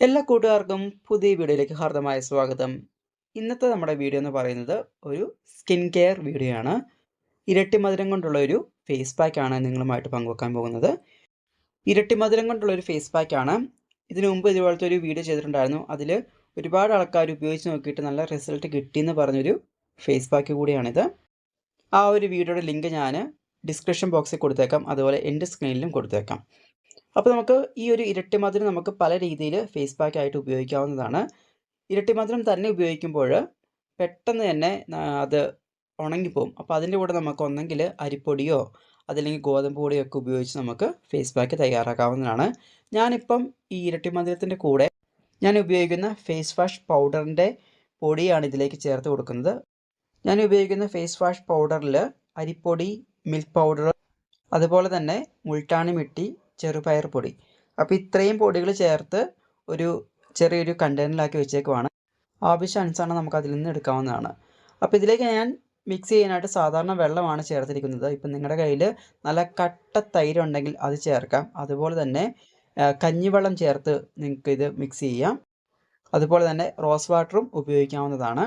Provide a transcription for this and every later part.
എല്ലാ കൂട്ടുകാർക്കും പുതിയ വീഡിയോയിലേക്ക് ഹാർദമായ സ്വാഗതം. ഇന്നത്തെ നമ്മുടെ വീഡിയോ എന്ന് പറയുന്നത് ഒരു സ്കിൻ കെയർ വീഡിയോ ആണ്. ഇരട്ടി മധുരം കൊണ്ടുള്ള ഒരു ഫേസ് പാക്ക് ആണ് നിങ്ങളുമായിട്ട് പങ്കുവെക്കാൻ പോകുന്നത്. ഇരട്ടി മധുരം കൊണ്ടുള്ള ഒരു ഫേസ് പാക്ക് ആണ്. ഇതിനു മുമ്പ് ഇതുപോലത്തെ ഒരു വീഡിയോ ചെയ്തിട്ടുണ്ടായിരുന്നു. അതിൽ ഒരുപാട് ആൾക്കാർ ഉപയോഗിച്ച് നോക്കിയിട്ട് നല്ല റിസൾട്ട് കിട്ടിയെന്ന് പറഞ്ഞൊരു ഫേസ് പാക്ക് കൂടിയാണിത്. ആ ഒരു വീഡിയോയുടെ ലിങ്ക് ഞാൻ ഡിസ്ക്രിപ്ഷൻ ബോക്സിൽ കൊടുത്തേക്കാം. അതുപോലെ എന്റെ സ്ക്രീനിലും കൊടുത്തേക്കാം. അപ്പോൾ നമുക്ക് ഈ ഒരു ഇരട്ടി മധുരം നമുക്ക് പല രീതിയിൽ ഫേസ് പാക്ക് ആയിട്ട് ഉപയോഗിക്കാവുന്നതാണ്. ഇരട്ടി മധുരം തന്നെ ഉപയോഗിക്കുമ്പോൾ പെട്ടെന്ന് തന്നെ അത് ഉണങ്ങിപ്പോവും അപ്പോൾ അതിന്റെ കൂടെ നമുക്ക് ഒന്നെങ്കിൽ അരിപ്പൊടിയോ അതല്ലെങ്കിൽ ഗോതമ്പ് പൊടിയോ ഒക്കെ ഉപയോഗിച്ച് നമുക്ക് ഫേസ് പാക്ക് തയ്യാറാക്കാവുന്നതാണ്. ഞാനിപ്പം ഈ ഇരട്ടി മധുരത്തിന്റെ കൂടെ ഞാൻ ഉപയോഗിക്കുന്ന ഫേസ് വാഷ് പൗഡറിന്റെ പൊടിയാണ് ഇതിലേക്ക് ചേർത്ത് കൊടുക്കുന്നത്. ഞാൻ ഉപയോഗിക്കുന്ന ഫേസ് വാഷ് പൗഡറിൽ അരിപ്പൊടി മിൽക്ക് പൗഡർ അതുപോലെ തന്നെ മുൾട്ടാണി മിട്ടി ചെറുപയർ പൊടി. അപ്പോൾ ഇത്രയും പൊടികൾ ചേർത്ത് ഒരു ചെറിയൊരു കണ്ടെയ്നറിലാക്കി വെച്ചേക്കുവാണ്. ആവശ്യാനുസരണം നമുക്ക് അതിൽ നിന്ന് എടുക്കാവുന്നതാണ്. അപ്പോൾ ഇതിലേക്ക് ഞാൻ മിക്സ് ചെയ്യാനായിട്ട് സാധാരണ വെള്ളമാണ് ചേർത്തിരിക്കുന്നത്. ഇപ്പം നിങ്ങളുടെ കയ്യിൽ നല്ല കട്ട തൈര് ഉണ്ടെങ്കിൽ അത് ചേർക്കാം. അതുപോലെ തന്നെ കഞ്ഞിവെള്ളം ചേർത്ത് നിങ്ങൾക്ക് ഇത് മിക്സ് ചെയ്യാം. അതുപോലെ തന്നെ റോസ് വാട്ടറും ഉപയോഗിക്കാവുന്നതാണ്.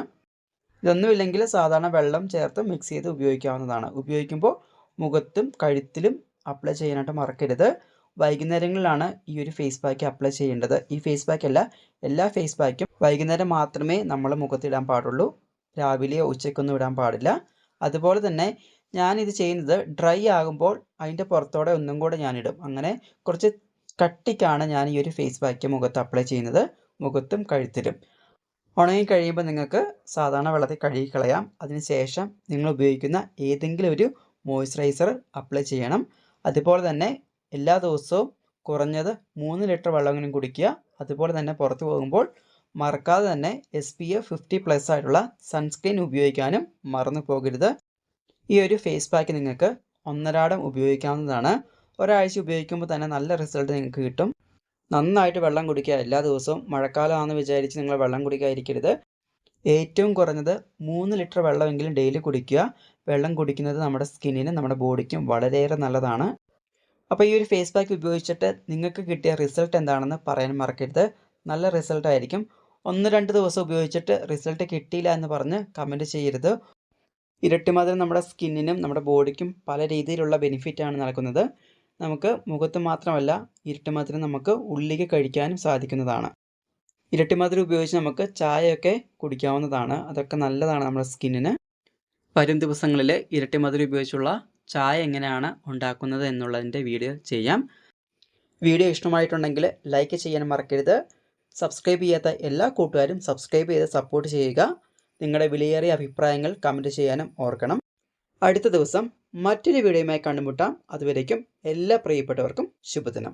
ഇതൊന്നുമില്ലെങ്കിൽ സാധാരണ വെള്ളം ചേർത്ത് മിക്സ് ചെയ്ത് ഉപയോഗിക്കാവുന്നതാണ്. ഉപയോഗിക്കുമ്പോൾ മുഖത്തും കഴുത്തിലും അപ്ലൈ ചെയ്യാനായിട്ട് മറക്കരുത്. വൈകുന്നേരങ്ങളിലാണ് ഈ ഒരു ഫേസ് പാക്ക് അപ്ലൈ ചെയ്യേണ്ടത്. ഈ ഫേസ് പാക്ക് അല്ല എല്ലാ ഫേസ് പാക്കും വൈകുന്നേരം മാത്രമേ നമ്മൾ മുഖത്തിടാൻ പാടുള്ളൂ. രാവിലെയോ ഉച്ചയ്ക്കൊന്നും ഇടാൻ പാടില്ല. അതുപോലെ തന്നെ ഞാനിത് ചെയ്യുന്നത് ഡ്രൈ ആകുമ്പോൾ അതിന്റെ പുറത്തോടെ ഒന്നും കൂടെ ഞാനിടും അങ്ങനെ കുറച്ച് കട്ടിക്കാണ് ഞാൻ ഈ ഒരു ഫേസ് പാക്ക് മുഖത്ത് അപ്ലൈ ചെയ്യുന്നത്. മുഖത്തും കഴുത്തിലും. ഉണങ്ങി കഴിയുമ്പോൾ നിങ്ങൾക്ക് സാധാരണ വെള്ളത്തിൽ കഴുകി കളയാം. അതിനുശേഷം നിങ്ങൾ ഉപയോഗിക്കുന്ന ഏതെങ്കിലും ഒരു മോയ്സ്ചറൈസർ അപ്ലൈ ചെയ്യണം. അതുപോലെ തന്നെ എല്ലാ ദിവസവും കുറഞ്ഞത് മൂന്ന് ലിറ്റർ വെള്ളമെങ്കിലും കുടിക്കുക. അതുപോലെ തന്നെ പുറത്തു പോകുമ്പോൾ മറക്കാതെ തന്നെ S P F fifty plus ആയിട്ടുള്ള സൺസ്ക്രീൻ ഉപയോഗിക്കാനും മറന്നു പോകരുത്. ഈ ഒരു ഫേസ് പാക്ക് നിങ്ങൾക്ക് ഒന്നരാടം ഉപയോഗിക്കാവുന്നതാണ്. ഒരാഴ്ച ഉപയോഗിക്കുമ്പോൾ തന്നെ നല്ല റിസൾട്ട് നിങ്ങൾക്ക് കിട്ടും. നന്നായിട്ട് വെള്ളം കുടിക്കുക എല്ലാ ദിവസവും. മഴക്കാലമാണെന്ന് വിചാരിച്ച് നിങ്ങൾ വെള്ളം കുടിക്കാതിരിക്കരുത്. ഏറ്റവും കുറഞ്ഞത് മൂന്ന് ലിറ്റർ വെള്ളമെങ്കിലും ഡെയിലി കുടിക്കുക. വെള്ളം കുടിക്കുന്നത് നമ്മുടെ സ്കിന്നിനും നമ്മുടെ ബോഡിക്കും വളരെയേറെ നല്ലതാണ്. അപ്പോൾ ഈ ഒരു ഫേസ് പാക്ക് ഉപയോഗിച്ചിട്ട് നിങ്ങൾക്ക് കിട്ടിയ റിസൾട്ട് എന്താണെന്ന് പറയാൻ മറക്കരുത്. നല്ല റിസൾട്ട് ആയിരിക്കും. ഒന്ന് രണ്ട് ദിവസം ഉപയോഗിച്ചിട്ട് റിസൾട്ട് കിട്ടിയില്ല എന്ന് പറഞ്ഞ് കമന്റ് ചെയ്യരുത്. ഇരട്ടിമധുരം നമ്മുടെ സ്കിന്നിനും നമ്മുടെ ബോഡിക്കും പല രീതിയിലുള്ള ബെനിഫിറ്റാണ് നൽകുന്നത്. നമുക്ക് മുഖത്ത് മാത്രമല്ല ഇരട്ടിമധുരം നമുക്ക് ഉള്ളിലേക്ക് കഴിക്കാനും സാധിക്കുന്നതാണ്. ഇരട്ടിമധുരം ഉപയോഗിച്ച് നമുക്ക് ചായയൊക്കെ കുടിക്കാവുന്നതാണ്. അതൊക്കെ നല്ലതാണ് നമ്മുടെ സ്കിന്നിന്. വരും ദിവസങ്ങളിൽ ഇരട്ടിമധുരം ഉപയോഗിച്ചുള്ള ചായ എങ്ങനെയാണ് ഉണ്ടാക്കുന്നത് എന്നുള്ളതിന്റെ വീഡിയോ ചെയ്യാം. വീഡിയോ ഇഷ്ടമായിട്ടുണ്ടെങ്കിൽ ലൈക്ക് ചെയ്യാൻ മറക്കരുത്. സബ്സ്ക്രൈബ് ചെയ്യാത്ത എല്ലാ കൂട്ടുകാരും സബ്സ്ക്രൈബ് ചെയ്ത് സപ്പോർട്ട് ചെയ്യുക. നിങ്ങളുടെ വിലയേറിയ അഭിപ്രായങ്ങൾ കമന്റ് ചെയ്യാനും ഓർക്കണം. അടുത്ത ദിവസം മറ്റൊരു വീഡിയോയുമായി കണ്ടുമുട്ടാം. അതുവരേക്കും എല്ലാ പ്രിയപ്പെട്ടവർക്കും ശുഭദിനം.